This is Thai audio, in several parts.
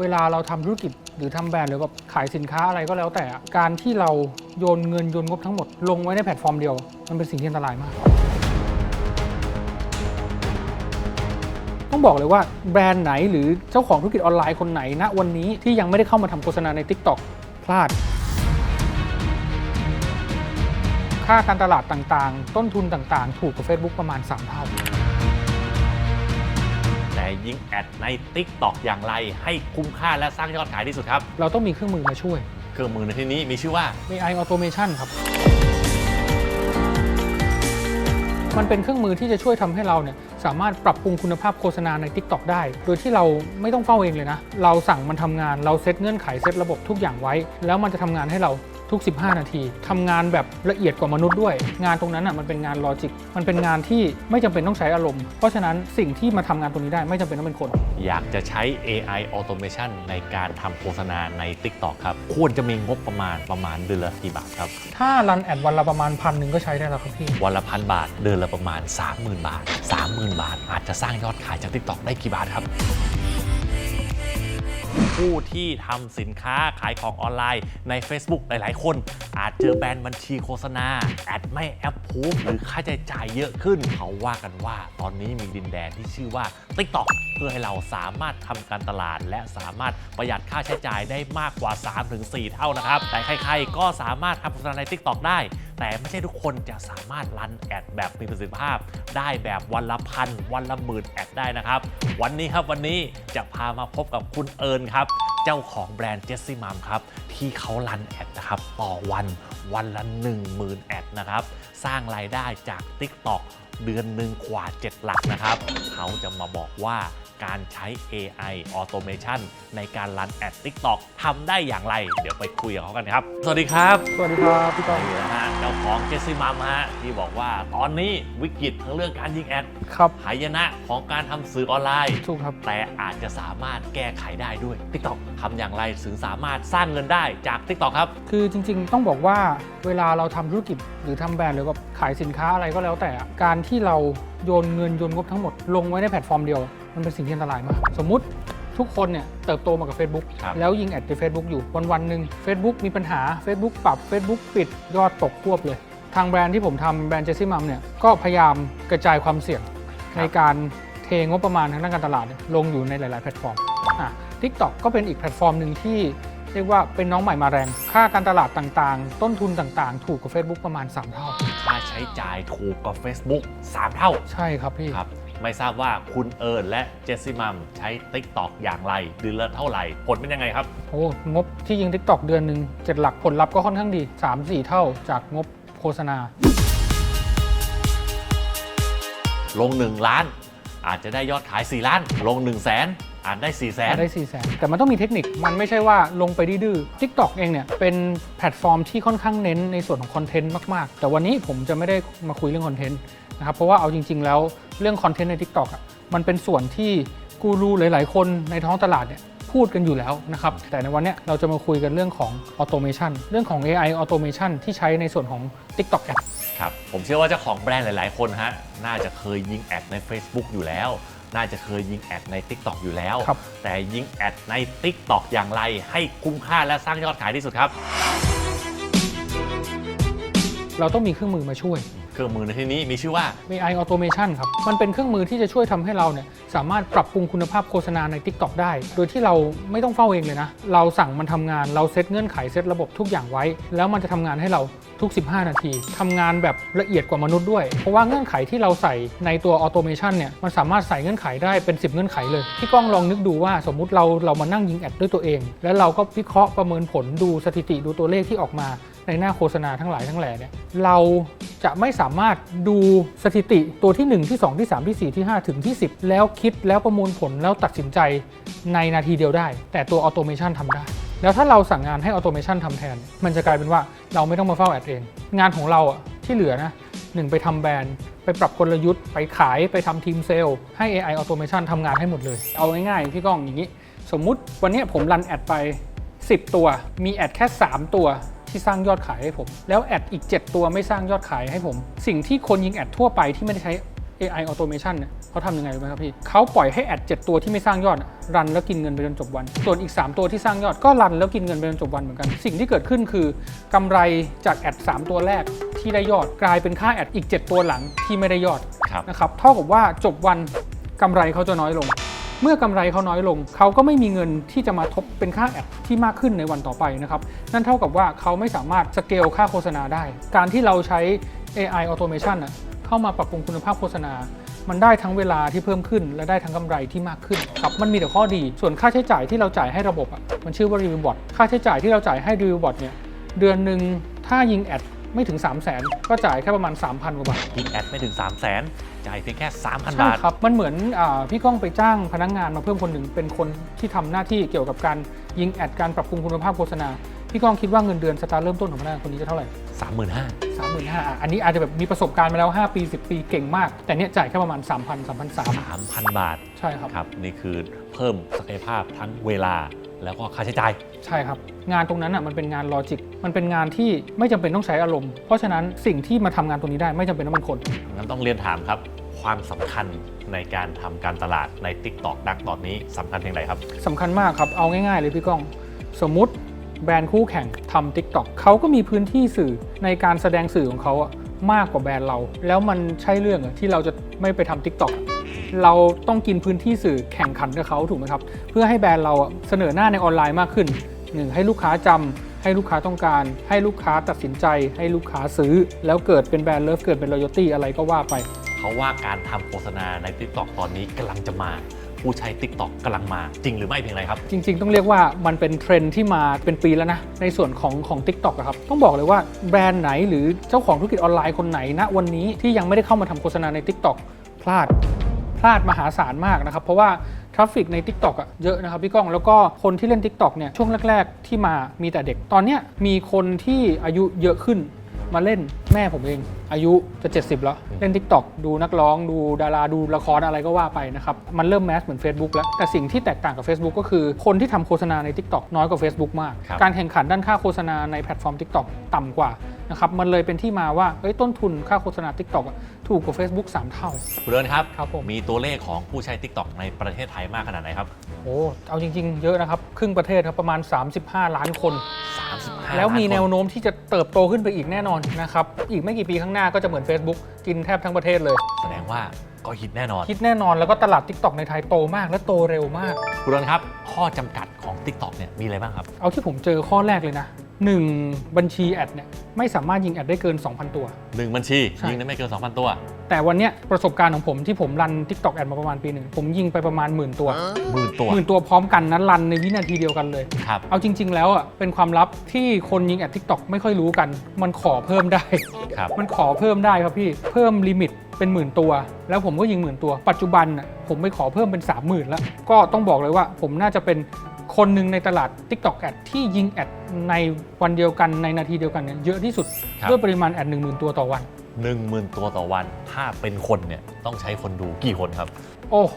เวลาเราทำธุรกิจหรือทำแบรนด์หรือแบบขายสินค้าอะไรก็แล้วแต่การที่เราโยนเงินโยนงบทั้งหมด ลงไว้ในแพลตฟอร์มเดียว มันเป็นสิ่งที่อันตรายมาก ต้องบอกเลยว่าแบรนด์ไหนหรือเจ้าของธุรกิจออนไลน์คนไหนณวันนี้ที่ยังไม่ได้เข้ามาทำโฆษณาใน TikTok พลาด ค่าการตลาดต่างๆ ต้นทุนต่างๆ ถูกกว่า Facebook ประมาณ 3 เท่า ยิงแอดใน Tik t o อกอย่างไร ให้คุ้มค่าและสร้างยอดขายที่สุดครับ เราต้องมีเครื่องมือมาช่วย เครื่องมือในที่นี้มีชื่อว่า AI Automation ครับ มันเป็นเครื่องมือที่จะช่วยทำให้เราเนี่ยสามารถปรับปรุงคุณภาพโฆษณาใน TikTok ได้ โดยที่เราไม่ต้องเฝ้าเองเลยนะ เราสั่งมันทำงาน เราเซตเงื่อนไขเซตระบบทุกอย่างไว้ แล้วมันจะทำงานให้เราทุก 15 นาทีทำงานแบบละเอียดกว่ามนุษย์ด้วย งานตรงนั้นอะมันเป็นงานลอจิก มันเป็นงานที่ไม่จำเป็นต้องใช้อารมณ์ เพราะฉะนั้นสิ่งที่มาทำงานตรงนี้ได้ไม่จำเป็นต้องเป็นคน อยากจะใช้ AI Automation ในการทำโฆษณาใน TikTok ครับ ควรจะมีงบประมาณประมาณเดือนละกี่บาทครับ ถ้ารันแอดวันละประมาณพันหนึ่งก็ใช้ได้แล้วครับพี่ วันละพันบาทเดือนละประมาณ 30,000 บาท 30,000 บาท อาจจะสร้างยอดขายจาก TikTok ได้กี่บาทครับ ผู้ที่ทำสินค้าขายของออนไลน์ใน Facebook หลาย ๆ คน อาจเจอแบนบัญชีโฆษณา แอดไม่แอปพูฟหรือค่าใช้จ่ายเยอะขึ้น เขาว่ากันว่าตอนนี้มีดินแดนที่ชื่อว่า TikTok เพื่อให้เราสามารถทำการตลาด และสามารถประหยัดค่าใช้จ่ายได้มากกว่า 3-4 เท่านะครับ แต่ใคร ๆ ก็สามารถทำโฆษณาใน TikTok ได้แต่ไม่ใช่ทุกคนจะสามารถรันแอดแบบมีประสิทธิภาพ ได้แบบวันละพันวันละหมื่นแอดได้นะครับ วันนี้ครับวันนี้จะพามาพบกับคุณเอิญครับเจ้าของแบรนด์เจสซี่มัมครับ ที่เขารันแอดนะครับ ต่อวันวันละ 10,000 แอดนะครับ สร้างรายได้จาก TikTok เดือนหนึ่งกว่า 7 หลักนะครับ เขาจะมาบอกว่าการใช้ AI Automation ในการรันแอด TikTok ทำได้อย่างไร เดี๋ยวไปคุยกับเขากันครับ สวัสดีครับสวัสดีครับพี่ก้องนี่นะฮะเจ้าของเจสซี่มัมฮะที่บอกว่าตอนนี้วิกฤตทั้งเรื่องการยิงแอดครับหายนะของการทำสื่อออนไลน์ ถูกครับ แต่อาจจะสามารถแก้ไขได้ด้วย TikTok ทำอย่างไรถึงสามารถสร้างเงินได้จาก TikTok ครับ คือจริงๆ ต้องบอกว่า เวลาเราทำธุรกิจหรือทำแบรนด์หรือแบบขายสินค้าอะไรก็แล้วแต่อะการที่เราโยนเงินโยนงบทั้งหมดลงไว้ในแพลตฟอร์มเดียว มันเป็นสิ่งที่อันตรายมาก สมมุติทุกคนเนี่ยเติบโตมากับ Facebook ครับแล้วยิงแอดใน Facebook อยู่วันวันๆหนึ่ง Facebook มีปัญหา Facebook ปรับ Facebook ปิดยอดตกควบเลย ทางแบรนด์ที่ผมทำแบรนด์เจสซี่มัมเนี่ยก็พยายามกระจายความเสี่ยงในการเทงบประมาณทางด้านการตลาดเนี่ยลงอยู่ในหลาย ๆ แพลตฟอร์มอะ TikTok ก็เป็นอีกแพลตฟอร์มหนึ่งที่ เรียกว่าเป็นน้องใหม่มาแรง ค่าการตลาดต่างๆ ต้นทุนต่างๆ ถูกกว่า Facebook ประมาณ 3 เท่า ค่าใช้จ่ายถูกกว่า Facebook 3 เท่าใช่ครับพี่ ครับไม่ทราบว่าคุณเอิญและเจสซี่มัมใช้ TikTok อย่างไรเดือนละเท่าไหร่ ผลเป็นยังไงครับ โอ้งบที่ยิง TikTok เดือนหนึ่ง7หลักผลลัพธ์ก็ค่อนข้างดี 3-4 เท่าจากงบโฆษณา ลง 1 ล้าน อาจจะได้ยอดขาย 4 ล้าน ลง 1 0 0 0 0แสน อาจได้4 0 0แสน ได้4ี่แสนแต่มันต้องมีเทคนิค มันไม่ใช่ว่าลงไปดื้อๆ TikTok เองเนี่ย เป็นแพลตฟอร์มที่ค่อนข้างเน้นในส่วนของคอนเทนต์มากๆ แต่วันนี้ผมจะไม่ได้มาคุยเรื่องคอนเทนต์นะครับ เพราะว่าเอาจริง ๆ แล้วเรื่องคอนเทนต์ใน TikTok อะ มันเป็นส่วนที่กูรูหลาย ๆ คนในท้องตลาดเนี่ยพูดกันอยู่แล้วนะครับ แต่ในวันเนี้ยเราจะมาคุยกันเรื่องของ Automation เรื่องของ AI Automation ที่ใช้ในส่วนของ TikTok App ครับ ผมเชื่อว่าเจ้าของแบรนด์หลาย ๆ คนฮะ น่าจะเคยยิงแอดใน Facebook อยู่แล้ว น่าจะเคยยิงแอดใน TikTok อยู่แล้ว ครับ แต่ยิงแอดใน TikTok อย่างไร ให้คุ้มค่าและสร้างยอดขายที่สุดครับ เราต้องมีเครื่องมือมาช่วย เครื่องมือในที่นี้มีชื่อว่า AI Automation ครับ มันเป็นเครื่องมือที่จะช่วยทำให้เราเนี่ยสามารถปรับปรุงคุณภาพโฆษณาใน TikTok ได้ โดยที่เราไม่ต้องเฝ้าเองเลยนะ เราสั่งมันทำงาน เราเซตเงื่อนไขเซตระบบทุกอย่างไว้ แล้วมันจะทำงานให้เราทุก 15 นาที ทำงานแบบละเอียดกว่ามนุษย์ด้วย เพราะว่าเงื่อนไขที่เราใส่ในตัว Automation เนี่ย มันสามารถใส่เงื่อนไขได้เป็น 10 เงื่อนไขเลย พี่ก้องลองนึกดูว่าสมมุติเราเรามานั่งยิงแอดด้วยตัวเอง แล้วเราก็วิเคราะห์ประเมินผลดูสถิติดูตัวเลขที่ออกมา ในหน้าโฆษณาทั้งหลายทั้งแหล่เนี่ยเราจะไม่สามารถดูสถิติตัวที่ 1 ที่ 2 ที่ 3 ที่ 4 ที่ 5 ถึงที่ 10 แล้วคิดแล้วประมวลผลแล้วตัดสินใจในนาทีเดียวได้ แต่ตัวออโตเมชันทำได้ แล้วถ้าเราสั่งงานให้ออโตเมชันทำแทน มันจะกลายเป็นว่าเราไม่ต้องมาเฝ้าแอดเอง งานของเราอะที่เหลือนะหนึ่งไปทำแบรนด์ไปปรับกลยุทธ์ไปขายไปทำทีมเซลล์ให้ AI Automation ทำงานให้หมดเลย เอาง่ายๆพี่ก้องอย่างนี้ สมมุติวันนี้ผมรันแอดไป 10 ตัว มีแอดแค่ 3 ตัว ที่สร้างยอดขายให้ผม แล้วแอดอีก 7 ตัวไม่สร้างยอดขายให้ผม สิ่งที่คนยิงแอดทั่วไปที่ไม่ได้ใช้ AI automation เนี่ยเขาทำยังไงรู้ไหมครับพี่เขาปล่อยให้แอด7ตัวที่ไม่สร้างยอดอะรันแล้วกินเงินไปจนจบวัน ส่วนอีก 3 ตัวที่สร้างยอดก็รันแล้วกินเงินไปจนจบวันเหมือนกัน สิ่งที่เกิดขึ้นคือกำไรจากแอด3 ตัวแรกที่ได้ยอดกลายเป็นค่าแอดอีก 7 ตัวหลังที่ไม่ได้ยอดครับนะครับเท่ากับว่าจบวันกำไรเขาจะน้อยลง เมื่อกำไรเขาน้อยลง เขาก็ไม่มีเงินที่จะมาทบเป็นค่าแอดที่มากขึ้นในวันต่อไปนะครับ นั่นเท่ากับว่าเขาไม่สามารถสเกลค่าโฆษณาได้ การที่เราใช้ AI automation น่ะเข้ามาปรับปรุงคุณภาพโฆษณา มันได้ทั้งเวลาที่เพิ่มขึ้น และได้ทั้งกำไรที่มากขึ้นครับมันมีแต่ข้อดี ส่วนค่าใช้จ่ายที่เราจ่ายให้ระบบอะมันชื่อว่า review bot ค่าใช้จ่ายที่เราจ่ายให้ review bot เนี่ยเดือนหนึ่งถ้ายิงแอด ไม่ถึง 3 0 0 0 0 0ก็จ่ายแค่ประมาณ 3,000กว่าบาทยิงแอดไม่ถึง 3 0 0 0 0 0จ่ายเพียงแค่ 3,000ใช่บาทครับ มันเหมือนอาพี่ก้องไปจ้างพนักงานมาเพิ่มคนหนึ่งเป็นคนที่ทำหน้าที่เกี่ยวกับการยิงแอดการปรับปรุงคุณภาพโฆษณา พี่ก้องคิดว่าเงินเดือนสตาร์ทเริ่มต้นของพนักงานคนนี้จะเท่าไหร่ 35,000 สามหมื่นห้าอันนี้อาจจะแบบมีประสบการณ์มาแล้ว 5 ปี 10 ปีเก่งมาก แต่เนี่ยจ่ายแค่ประมาณ 3 0 0 0 3 3 0 0 3,000 บาท ใช่ครับ ครับ นี่คือเพิ่มศักยภาพทั้งเวลา แล้วก็ค่าใช้จ่าย ใช่ครับ งานตรงนั้นอะมันเป็นงานลอจิก มันเป็นงานที่ไม่จำเป็นต้องใช้อารมณ์ เพราะฉะนั้นสิ่งที่มาทำงานตรงนี้ได้ไม่จำเป็นต้องเป็นคน งั้นต้องเรียนถามครับ ความสำคัญในการทำการตลาดใน TikTok ดักตอนนี้สำคัญเพียงไรครับ สำคัญมากครับ เอาง่ายๆเลยพี่ก้อง สมมุติแบรนด์คู่แข่งทำ TikTok เขาก็มีพื้นที่สื่อในการแสดงสื่อของเขาอะมากกว่าแบรนด์เรา แล้วมันใช่เรื่องเหรอที่เราจะไม่ไปทำ TikTok อะ เราต้องกินพื้นที่สื่อแข่งขันกับเขาถูกไหมครับ เพื่อให้แบรนด์เราอะเสนอหน้าในออนไลน์มากขึ้นหนึ่งให้ลูกค้าจำให้ลูกค้าต้องการ ให้ลูกค้าตัดสินใจ ให้ลูกค้าซื้อ แล้วเกิดเป็นแบรนด์เลิฟเกิดเป็น loyalty อะไรก็ว่าไป เขาว่าการทำโฆษณาใน TikTok ตอนนี้กำลังจะมาผู้ใช้ TikTok กำลังมาจริงหรือไม่เพียงไรครับ จริง ๆ ต้องเรียกว่ามันเป็นเทรนด์ที่มาเป็นปีแล้วนะ ในส่วนของของ Tik t o อกครับ ต้องบอกเลยว่าแบรนด์ไหนหรือเจ้าของธุรกิจออนไลน์คนไหนณวันนี้ที่ยังไม่ได้เข้ามาทำโฆษณาใน Tik t o อกพลาดพ ลาดมหาศาลมากนะครับ เพราะว่าทราฟฟิกใน Tik t o อกอะเยอะนะครับพี่ก้องแล้วก็คนที่เล่น Tik t o อกเนี่ยช่วงแรก ๆ ที่มามีแต่เด็กตอนเนี้ยมีคนที่อายุเยอะขึ้นมาเล่นแม่ผมเอง อายุจะ 70 แล้ว เล่น Tik t o อกดูนักร้องดูดาราดูละครอะไรก็ว่าไปนะครับ มันเริ่มแมสเหมือน Facebook แล้ว แต่สิ่งที่แตกต่างกับ Facebook ก็คือ คนที่ทำโฆษณาใน Tik t o อกน้อยกว่า Facebook มาก ครับ การแข่งขันด้านค่าโฆษณาในแพลตฟอร์ม Tik t o อกต่ำกว่า นะครับมันเลยเป็นที่มาว่าเอ้ยต้นทุนค่าโฆษณา Tik t o อกอะถูกกว่า Facebook 3 เท่าคุณเดินครับครับผมมีตัวเลขของผู้ใช้ TikTok ในประเทศไทยมากขนาดไหนครับโอ้เอาจริง ๆ เยอะนะครับ ครึ่งประเทศครับประมาณ 35 ล้านคน 35 แล้วมีล้าคแนวโน้มที่จะเติบโตขึ้นไปอีกแน่นอนนะครับอีกไม่กี่ปีข้างหน้าก็จะเหมือน Facebook กินแทบทั้งประเทศเลย แสดงว่าก็ฮิตแน่นอนคิดแน่นอนแล้วก็ตลาด TikTok ในไทยโตมากและโตเร็วมากคุณเดินครับ ข้อจำกัดของ TikTok เนี่ยมีอะไรบ้างครับ เอาที่ผมเจอข้อแรกเลยนะ 1 บัญชีแอดเนี่ยไม่สามารถยิงแอดได้เกิน 2,000 ตัว1บัญชี ใช่ ยิงได้ไม่เกิน 2,000 ตัว แต่วันเนี้ยประสบการณ์ของผมที่ผมรัน TikTok แอดมาประมาณปีหนึ่งผมยิงไปประมาณหมื่นตัวหมื่นตัว หมื่นตัวพร้อมกันนะรันในวินาทีเดียวกันเลย ครับ เอาจริง ๆ แล้วอะเป็นความลับที่คนยิงแอดทิกตอกไม่ค่อยรู้กัน มันขอเพิ่มได้ ครับ มันขอเพิ่มได้ครับพี่เพิ่มลิมิตเป็นหมื่นตัว แล้วผมก็ยิงหมื่นตัว ปัจจุบันน่ะผมไปขอเพิ่มเป็น 3 0,000แล้วก็ต้องบอกเลยว่าผมน่าจะเป็น คนหนึ่งในตลาด TikTok แอดที่ยิงแอดในวันเดียวกันในนาทีเดียวกันเนี่ยเยอะที่สุดครับ ด้วยปริมาณแอด1 0,000 ตัวต่อวัน10,000ตัวต่อวัน ถ้าเป็นคนเนี่ยต้องใช้คนดูกี่คนครับ โอ้โห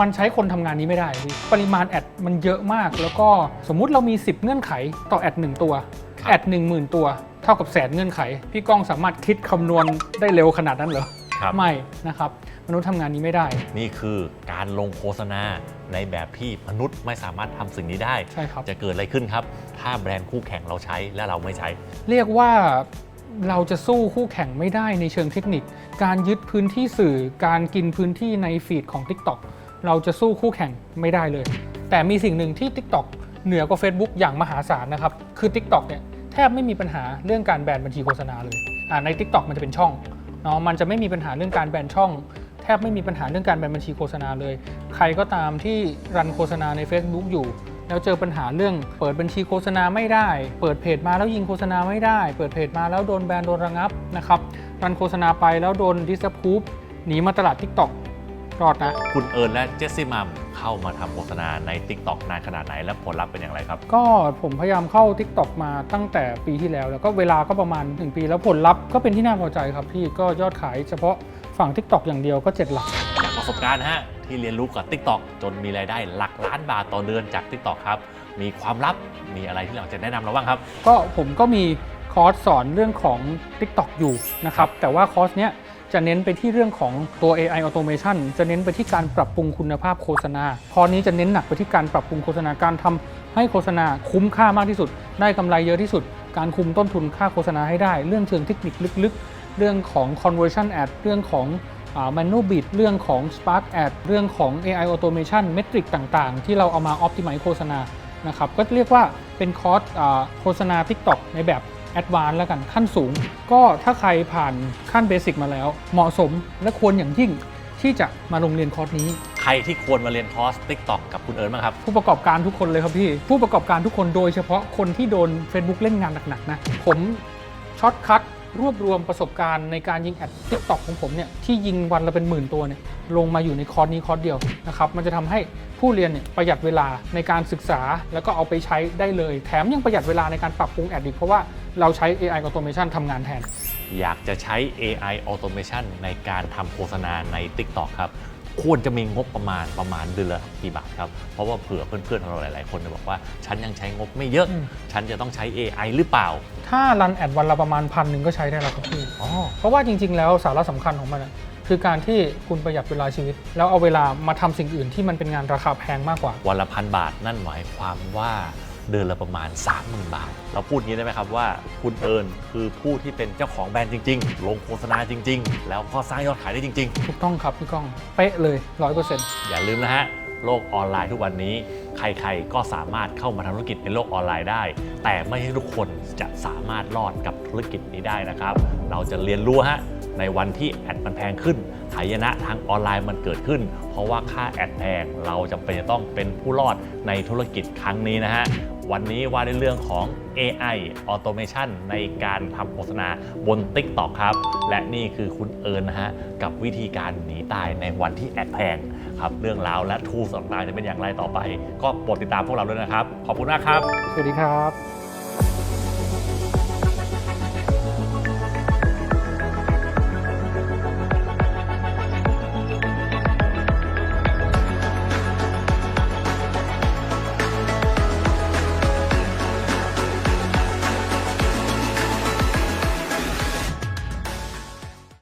มันใช้คนทำงานนี้ไม่ได้พี่ปริมาณแอดมันเยอะมาก แล้วก็สมมุติเรามี 10 เงื่อนไขต่อแอด1ตัว ครับ แอด1 0,000 ตัว เท่ากับแสนเงื่อนไข พี่ก้องสามารถคิดคำนวณได้เร็วขนาดนั้นเหรอ ครับ ไม่นะครับ มนุษย์ทำงานนี้ไม่ได้ นี่คือการลงโฆษณาในแบบที่มนุษย์ไม่สามารถทำสิ่งนี้ได้ ใช่ครับ จะเกิดอะไรขึ้นครับ ถ้าแบรนด์คู่แข่งเราใช้และเราไม่ใช้ เรียกว่าเราจะสู้คู่แข่งไม่ได้ในเชิงเทคนิค การยึดพื้นที่สื่อ การกินพื้นที่ในฟีดของ TikTok เราจะสู้คู่แข่งไม่ได้เลย แต่มีสิ่งหนึ่งที่ TikTok เหนือกว่า Facebook อย่างมหาศาลนะครับ คือ TikTok เนี่ยแทบไม่มีปัญหาเรื่องการแบนบัญชีโฆษณาเลยอ่าใน TikTok มันจะเป็นช่อง เนาะมันจะไม่มีปัญหาเรื่องการแบนช่อง แทบไม่มีปัญหาเรื่องการแบนบัญชีโฆษณาเลย ใครก็ตามที่รันโฆษณาใน Facebook อยู่ แล้วเจอปัญหาเรื่องเปิดบัญชีโฆษณาไม่ได้ เปิดเพจมาแล้วยิงโฆษณาไม่ได้ เปิดเพจมาแล้วโดนแบนโดนระงับนะครับรันโฆษณาไปแล้วโดนดิสพูฟหนีมาตลาด TikTok รอดนะ คุณเอิญและเจสซี่มัมเข้ามาทำโฆษณาใน TikTok นานขนาดไหนและผลลัพธ์เป็นอย่างไรครับ ก็ผมพยายามเข้า TikTok มาตั้งแต่ปีที่แล้ว แล้วก็เวลาก็ประมาณ 1 ปี แล้วผลลัพธ์ก็เป็นที่น่าพอใจครับพี่ก็ยอดขายเฉพาะฝั่ง TikTok อย่างเดียวก็7หลัก จากประสบการณ์นะฮะที่เรียนรู้กับ TikTok จนมีรายได้หลักล้านบาทต่อเดือนจาก TikTok ครับ มีความลับมีอะไรที่เราจะแนะนำเราบ้างครับ ก็ผมก็มีคอร์สสอนเรื่องของ TikTok อยู่นะครับ แต่ว่าคอร์สเนี้ย จะเน้นไปที่เรื่องของตัว AI automation จะเน้นไปที่การปรับปรุงคุณภาพโฆษณา พอนี้จะเน้นหนักไปที่การปรับปรุงโฆษณา การทำให้โฆษณาคุ้มค่ามากที่สุด ได้กำไรเยอะที่สุด การคุมต้นทุนค่าโฆษณาให้ได้ เรื่องเชิงเทคนิคลึกๆ เรื่องของ conversion ad เรื่องของ manual b i t เรื่องของ Spark Ad เรื่องของ AI Automation เมทริกต่างๆ ที่เราเอามา Optimize โฆษณา นะครับ ก็เรียกว่าเป็นคอร์สโฆษณา TikTok ในแบบ แอดวานซ์แล้วกันขั้นสูง ก็ถ้าใครผ่านขั้นเบสิกมาแล้ว เหมาะสมและควรอย่างยิ่งที่จะมาลงเรียนคอร์สนี้ ใครที่ควรมาเรียนคอร์ส TikTok กับคุณเอิร์นบ้างครับ ผู้ประกอบการทุกคนเลยครับพี่ ผู้ประกอบการทุกคนโดยเฉพาะคนที่โดน Facebook เล่นงานหนักๆนะ ผมช็อตคัด รวบรวมประสบการณ์ในการยิงแอดทิกตอกของผมเนี่ยที่ยิงวันละเป็นหมื่นตัวเนี่ยลงมาอยู่ในคอร์สนี้คอร์สเดียวนะครับมันจะทำให้ผู้เรียนเนี่ยประหยัดเวลาในการศึกษา แล้วก็เอาไปใช้ได้เลย แถมยังประหยัดเวลาในการปรับปรุงแอดอีกเพราะว่าเราใช้ AI automation ทำงานแทน อยากจะใช้ AI automation ในการทำโฆษณาใน TikTok ครับ ควรจะมีงบประมาณประมาณเดือนละกี่บาทครับ เพราะว่าเผื่อเพื่อนๆของเราหลายๆ คนจะบอกว่า ฉันยังใช้งบไม่เยอะอืมฉันจะต้องใช้ AI หรือเปล่า ถ้ารันแอดวันละประมาณพันหนึ่งก็ใช้ได้แล้วครับพี่อ๋อเพราะว่าจริง ๆ แล้วสาระสำคัญของมันอะคือการที่คุณประหยัดเวลาชีวิต แล้วเอาเวลามาทำสิ่งอื่นที่มันเป็นงานราคาแพงมากกว่า วันละพันบาทนั่นหมายความว่า เดือนละประมาณ 30,000 บาท เราพูดงี้ได้ไหมครับว่าคุณเอิญคือผู้ที่เป็นเจ้าของแบรนด์จริง ๆ ลงโฆษณาจริง ๆ แล้วก็สร้างยอดขายได้จริงๆถูกต้องครับพี่ก้อง เป๊ะเลย 100%อย่าลืมนะฮะ โลกออนไลน์ทุกวันนี้ ใครๆก็สามารถเข้ามาทำธุรกิจในโลกออนไลน์ได้ แต่ไม่ใช่ทุกคนจะสามารถรอดกับธุรกิจนี้ได้นะครับ เราจะเรียนรู้ฮะ ในวันที่แอดมันแพงขึ้นหายนะทางออนไลน์มันเกิดขึ้น เพราะว่าค่าแอดแพงเราจำเป็นจะต้องเป็นผู้รอดในธุรกิจครั้งนี้นะฮะวันนี้ว่าในเรื่องของ AI Automation ในการทำโฆษณาบน TikTok ครับ และนี่คือคุณเอิญนะฮะ กับวิธีการหนีตายในวันที่แอดแพงครับ เรื่องราวและทูสต่างๆจะเป็นอย่างไรต่อไป ก็โปรดติดตามพวกเราด้วยนะครับ ขอบคุณมากครับ สวัสดีครับ